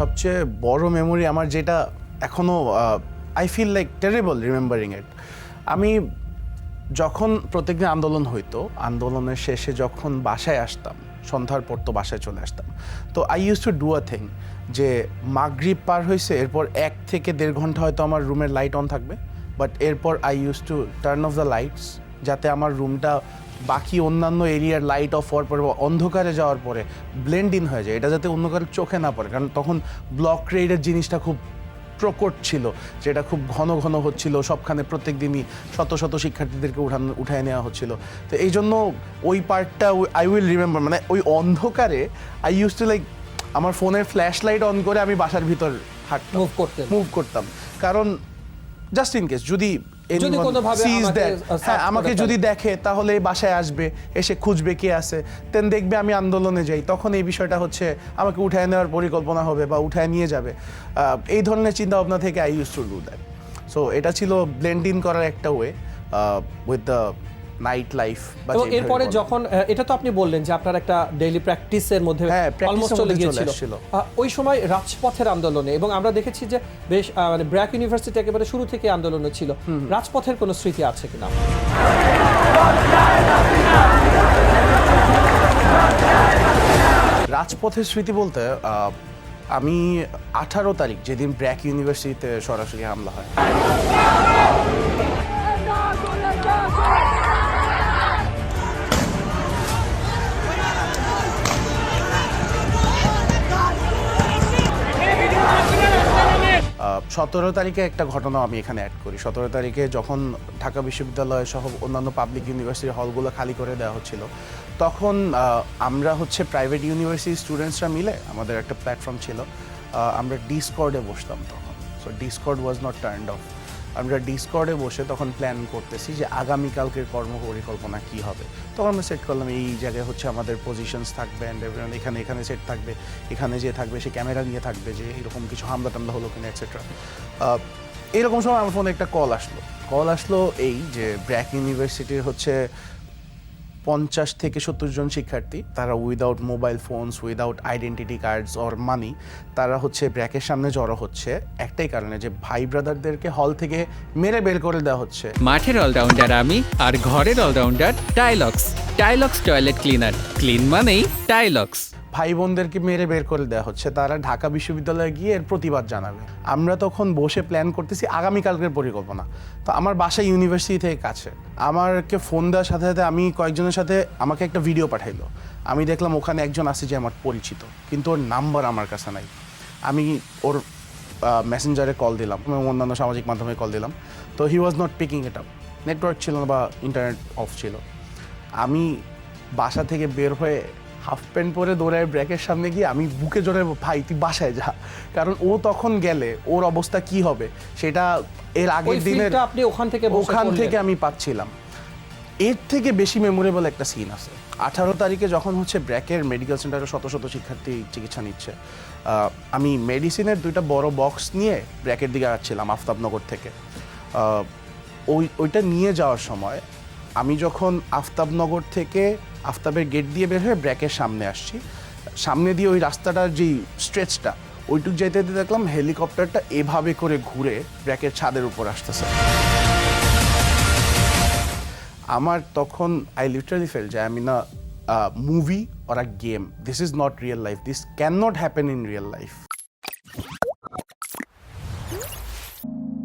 সবচেয়ে বড় মেমোরি আমার যেটা এখনও I feel like terrible remembering it আমি যখন প্রত্যেকদিন আন্দোলন হইতো, আন্দোলনের শেষে যখন বাসায় আসতাম, সন্ধ্যার পর তো বাসায় চলে আসতাম, তো I use to do a thing যে মাগরিব পার হয়েছে এরপর এক থেকে দেড় ঘণ্টা হয়তো আমার রুমের লাইট অন থাকবে বাট এরপর I use to turn off the lights যাতে আমার রুমটা বাকি অন্যান্য এরিয়ার লাইট অফ হওয়ার পরে বা অন্ধকারে যাওয়ার পরে ব্লেন্ড ইন হয়ে যায়। এটা যাতে অন্য কারোর চোখে না পড়ে। কারণ তখন ব্লক রেডের জিনিসটা খুব প্রকট ছিল যেটা খুব ঘন ঘন হচ্ছিল সবখানে প্রত্যেক দিনই শত শত শিক্ষার্থীদেরকে উঠান উঠায় নেওয়া হচ্ছিল। তো এই জন্য ওই পার্টটা আই উইল রিমেম্বার মানে ওই অন্ধকারে আই ইউজ টু লাইক আমার ফোনের ফ্ল্যাশ লাইট অন করে আমি বাসার ভিতর হাঁটতাম। মুভ মুভ করতাম। কারণ জাস্ট ইন কেস যদি আমাকে, uh, হ্যাঁ আমাকে যদি দেখে তাহলে এই বাসায় আসবে এসে খুঁজবে কে আছে। তেন দেখবে আমি আন্দোলনে যাই তখন এই বিষয়টা হচ্ছে আমাকে উঠায় নেওয়ার পরিকল্পনা হবে বা উঠায় নিয়ে যাবে। এই ধরনের চিন্তা ভাবনা থেকে I use to do that so এটা ছিল ব্লেন্ড ইন করার একটা way with the night life বা এরপরে যখন এটা তো আপনি বললেন যে আপনার একটা ডেইলি প্র্যাকটিসের মধ্যে হ্যাঁ, অলমোস্ট চলে মধ্যে গিয়েছিল। ওই সময় রাজপথের আন্দোলনে এবং আমরা দেখেছি যে বেশ মানে ব্র্যাক ইউনিভার্সিটি একেবারে শুরু থেকে আন্দোলনে ছিল। রাজপথের কোনো স্মৃতি আছে কিনা? রাজপথের স্মৃতি বলতে আমি আঠারো তারিখ যেদিন ব্র্যাক ইউনিভার্সিটিতে সরাসরি হামলা হয়। সতেরো তারিখে একটা ঘটনা আমি এখানে অ্যাড করি। সতেরো তারিখে যখন ঢাকা বিশ্ববিদ্যালয় সহ অন্যান্য পাবলিক ইউনিভার্সিটির হলগুলো খালি করে দেওয়া হচ্ছিল, তখন আমরা হচ্ছে প্রাইভেট ইউনিভার্সিটি স্টুডেন্টসরা মিলে আমাদের একটা প্ল্যাটফর্ম ছিল আমরা ডিসকর্ডে বসতাম তখন। So Discord was not turn off আমরা ডিসকর্ডে বসে তখন প্ল্যান করতেছি যে আগামীকালকের কর্ম পরিকল্পনা কী হবে। তখন আমরা সেট করলাম, এই জায়গায় হচ্ছে আমাদের পজিশনস থাকবে অ্যান্ড এভরিওয়ান এখানে এখানে সেট থাকবে, এখানে যে থাকবে, সে ক্যামেরা নিয়ে থাকবে যে এরকম কিছু হামলা টামলা হলো কিনা এটসেট্রা এরকম সময় আমার ফোনে একটা কল আসলো। কল আসলো এই যে ব্র্যাক ইউনিভার্সিটির হচ্ছে পঞ্চাশ থেকে সত্তর জন শিক্ষার্থী, তারা without mobile phones without identity cards or money তারা হচ্ছে ব্র্যাকের সামনে জড়ো হচ্ছে। একটাই কারণে যে ভাই ব্রাদারদেরকে হল থেকে মেরে বের করে দেওয়া হচ্ছে। মাঠের অলরাউন্ডার আমি আর ঘরের allrounder Tylox Tylox toilet cleaner clean মানেই টাইলক্স ভাই বোনদেরকে মেরে বের করে দেওয়া হচ্ছে। তারা ঢাকা বিশ্ববিদ্যালয়ে গিয়ে এর প্রতিবাদ জানাবে। আমরা তখন বসে প্ল্যান করতেছি আগামীকালকের পরিকল্পনা। তো আমার বাসা ইউনিভার্সিটি থেকে কাছে। আমারকে ফোন দেওয়ার সাথে সাথে আমি কয়েকজনের সাথে আমাকে একটা ভিডিও পাঠাইলো। আমি দেখলাম ওখানে একজন আছে যে আমার পরিচিত। কিন্তু ওর নাম্বার আমার কাছে নাই। আমি ওর মেসেঞ্জারে কল দিলাম অন্যান্য সামাজিক মাধ্যমে কল দিলাম। তো হি ওয়াজ নট পিকিং এটা নেটওয়ার্ক ছিল না বা ইন্টারনেট অফ ছিল। আমি বাসা থেকে বের হয়ে হাফ প্যান্ট পরে দৌড়ায় ব্র্যাকের সামনে গিয়ে আমি বুকে জোরে ভাই তুই বাসায় যা। কারণ ও তখন গেলে ওর অবস্থা কি হবে সেটা এর আগের দিনের ফিলটা আপনি ওখান থেকে ওখান থেকে আমি পাচ্ছিলাম। এর থেকে বেশি মেমোরেবল একটা সিন আছে। আঠারো তারিখে যখন হচ্ছে ব্র্যাকের মেডিকেল সেন্টারে শত শত শিক্ষার্থী চিকিৎসা নিচ্ছে আমি মেডিসিনের দুইটা বড় বক্স নিয়ে ব্র্যাকের দিকে আসছিলাম আফতাবনগর থেকে। ওই ওইটা নিয়ে যাওয়ার সময় আমি যখন আফতাবনগর থেকে আফতাবের গেট দিয়ে বের হয়ে ব্র্যাকের সামনে আসছি, সামনে দিয়ে ওই রাস্তাটার যেই স্ট্রেচটা ওইটুক যাইতে যেতে দেখলাম হেলিকপ্টারটা এভাবে করে ঘুরে ব্র্যাকের ছাদের উপর আসতেছে। আমার তখন আই লিটারালি ফেল যে আমি না movie or a game this is not real life this can not happen in real life